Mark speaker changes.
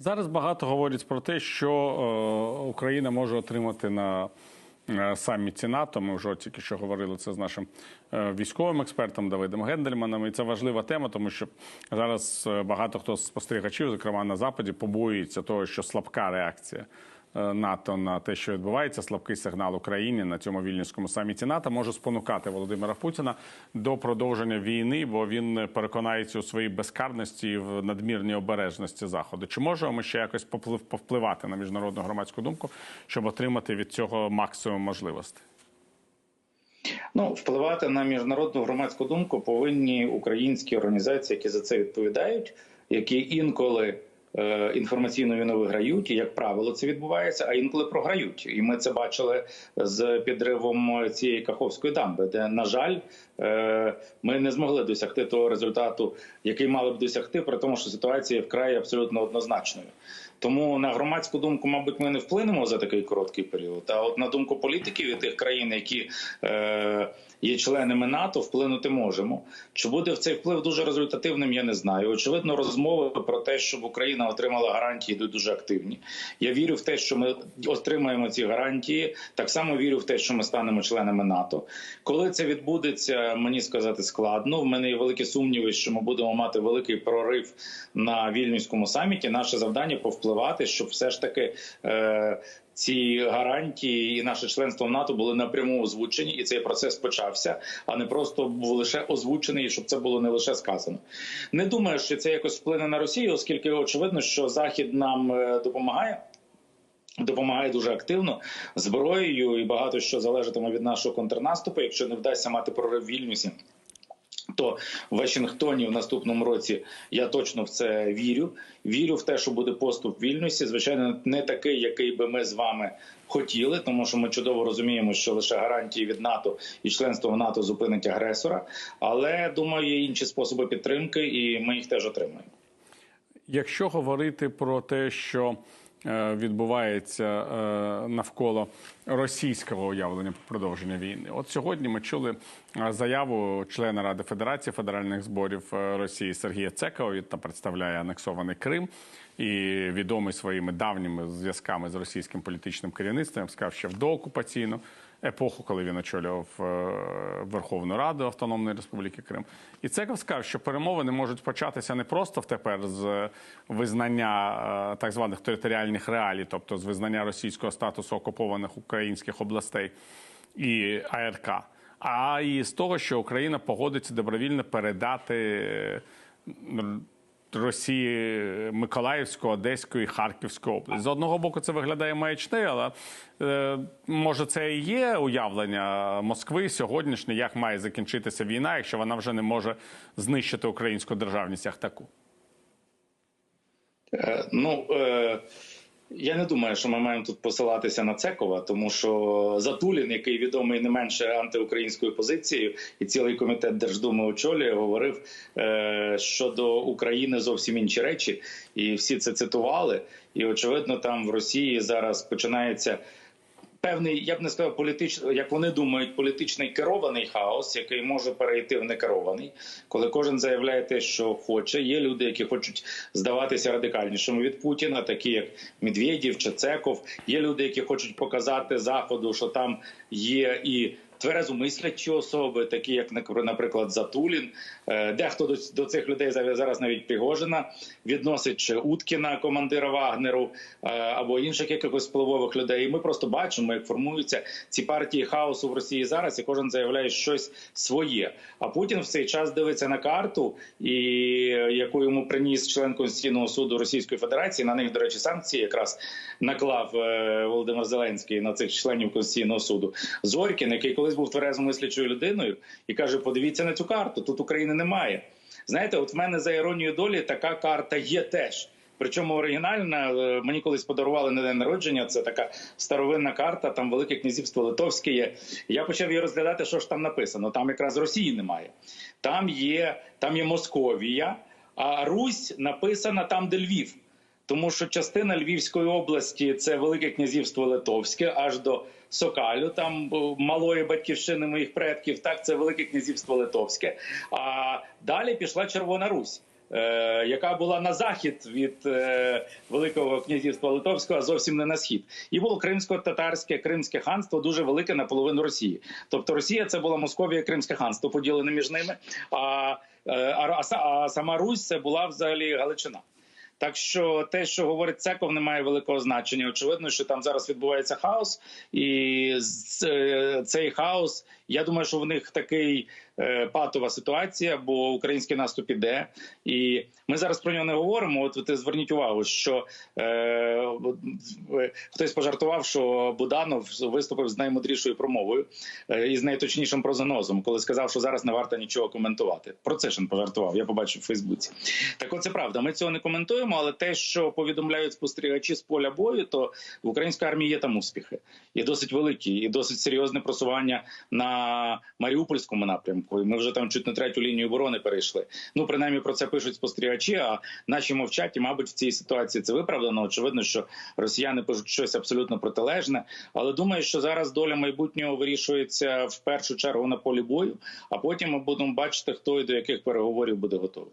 Speaker 1: Зараз багато говорять про те, що е, Україна може отримати на е, саміті НАТО. Ми вже тільки що говорили це з нашим е, військовим експертом Давидом Гендельманом. І це важлива тема, тому що зараз багато хто з спостерігачів, зокрема на Западі, побоюється того, що слабка реакція. Е, НАТО на те, що відбувається, слабкий сигнал Україні на цьому вільнюському саміті НАТО може спонукати Володимира Путіна до продовження війни, бо він переконається у своїй безкарності і в надмірній обережності заходу. Чи можемо ми ще якось повпливати на міжнародну громадську думку, щоб отримати від цього максимум можливостей?
Speaker 2: Ну, впливати на міжнародну громадську думку повинні українські організації, які за це відповідають, які інколи е, інформаційну війну виграють, і як правило, це відбувається, а інколи програють. І ми це бачили з підривом цієї каховської дамби, де, на жаль, е, ми не змогли досягти того результату, який мали б досягти, при тому, що ситуація вкрай абсолютно однозначною. Тому на громадську думку, мабуть, ми не вплинемо за такий короткий період. А от на думку політиків і тих країн, які е, є членами НАТО, вплинути можемо. Чи буде в цей вплив дуже результативним? Я не знаю. Очевидно, розмови про те, щоб Україна отримала гарантії, йдуть дуже активні. Я вірю в те, що ми отримаємо ці гарантії. Так само вірю в те, що ми станемо членами НАТО. Коли це відбудеться, мені сказати складно. В мене є великі сумніви, що ми будемо мати великий прорив на вільнюському саміті. Наше завдання повпливати, щоб все ж таки. Е, ці гарантії і наше членство в НАТО були напряму озвучені, і цей процес почався, а не просто був лише озвучений, щоб це було не лише сказано. Не думаю, що це якось вплине на Росію, оскільки очевидно, що Захід нам е, допомагає. Допомагає дуже активно зброєю, і багато що залежатиме від нашого контрнаступу. Якщо не вдасться мати прорив Вільнюсі, то в Вашингтоні в наступному році я точно в це вірю. Вірю в те, що буде поступ в Вільнюсі. Звичайно, не такий, який би ми з вами хотіли, тому що ми чудово розуміємо, що лише гарантії від НАТО і членство в НАТО зупинить агресора. Але думаю, є інші способи підтримки, і ми їх теж отримаємо.
Speaker 1: Якщо говорити про те, що відбувається е, навколо російського уявлення про продовження війни, от сьогодні ми чули е, заяву члена Ради Федерації федеральних зборів е, Росії Сергія Цекова. Він там представляє анексований Крим і відомий своїми давніми зв'язками з російським політичним керівництвом. Сказав, ще в доокупаційну епоху, коли він очолював е, Верховну Раду Автономної Республіки Крим. І Цеков сказав, що перемовини можуть початися не просто тепер з визнання е, так званих територіальних реалій, тобто з визнання російського статусу окупованих українських областей і АРК, а і з того, що Україна погодиться добровільно передати. Е, Росії Миколаївської, Одеської, і області. З одного боку, це виглядає маячнею, але е, може це і є уявлення Москви сьогоднішнє, як має закінчитися війна, якщо вона вже не може знищити українську державність як таку.
Speaker 2: Е, ну е, я не думаю, що ми маємо тут посилатися на Цекова, тому що Затулін, який відомий не менше антиукраїнською позицією, і цілий комітет Держдуми очолює, говорив е, щодо України зовсім інші речі, і всі це цитували. І очевидно, там в Росії зараз починається. Певний, я б не сказав, політичний, як вони думають, політичний керований хаос, який може перейти в некерований, коли кожен заявляє те, що хоче. Є люди, які хочуть здаватися радикальнішими від Путіна, такі як Медведєв чи. Є люди, які хочуть показати заходу, що там є і тверезомислячі особи, такі як наприклад Затулін. Е, Дехто до, цих людей зараз навіть Пригожина відносить Уткіна, командира Вагнеру е, або інших якихось впливових людей. І ми просто бачимо, як формуються ці партії хаосу в Росії зараз, і кожен заявляє щось своє. А Путін в цей час дивиться на карту, і яку йому приніс член Конституційного суду Російської Федерації. На них, до речі, санкції якраз наклав е, Володимир Зеленський на цих членів Конституційного суду. Зорькін, який колись був тверезомислячою людиною, і каже: подивіться на цю карту. Тут України немає. Знаєте, от в мене за іронією долі така карта є теж. Причому оригінальна е, мені колись подарували на день народження. Це така старовинна карта. Там Велике Князівство Литовське є. Я почав її розглядати, що ж там написано. Там якраз Росії немає. Там є, там є Московія, а Русь написана там, де Львів. Тому що частина Львівської області це Велике Князівство Литовське, аж до Сокалю, там малої батьківщини моїх предків. Так, це Велике Князівство Литовське. А далі пішла Червона Русь. е, яка була на захід від е, Великого князівства Литовського, а зовсім не на схід. І було кримсько-татарське Кримське ханство, дуже велике наполовину Росії. Тобто Росія це була Московія, Кримське ханство поділене між ними. Е, а, а, а сама Русь це була взагалі Галичина. Так що те, що говорить Цеков, не має великого значення. Очевидно, що там зараз відбувається хаос, і е, цей хаос, я думаю, що в них такий патова ситуація, бо український наступ іде, і ми зараз про нього не говоримо. От ви зверніть увагу, що е, е, хтось пожартував, що Буданов виступив з наймудрішою промовою е, і з найточнішим прогнозом, коли сказав, що зараз не варто нічого коментувати. Про це ж він пожартував. Я побачив в Фейсбуці. Так, от це правда. Ми цього не коментуємо, але те, що повідомляють спостерігачі з поля бою, то в українській армії є там успіхи, і досить великі, і досить серйозне просування на Маріупольському ми вже там чуть на третю лінію оборони перейшли. Ну принаймні про це пишуть спостерігачі. А наші мовчать, і мабуть, в цій ситуації це виправдано. Очевидно, що росіяни пишуть щось абсолютно протилежне. Але думаю, що зараз доля майбутнього вирішується в першу чергу на полі бою. А потім ми будемо бачити, хто і до яких переговорів буде готовий.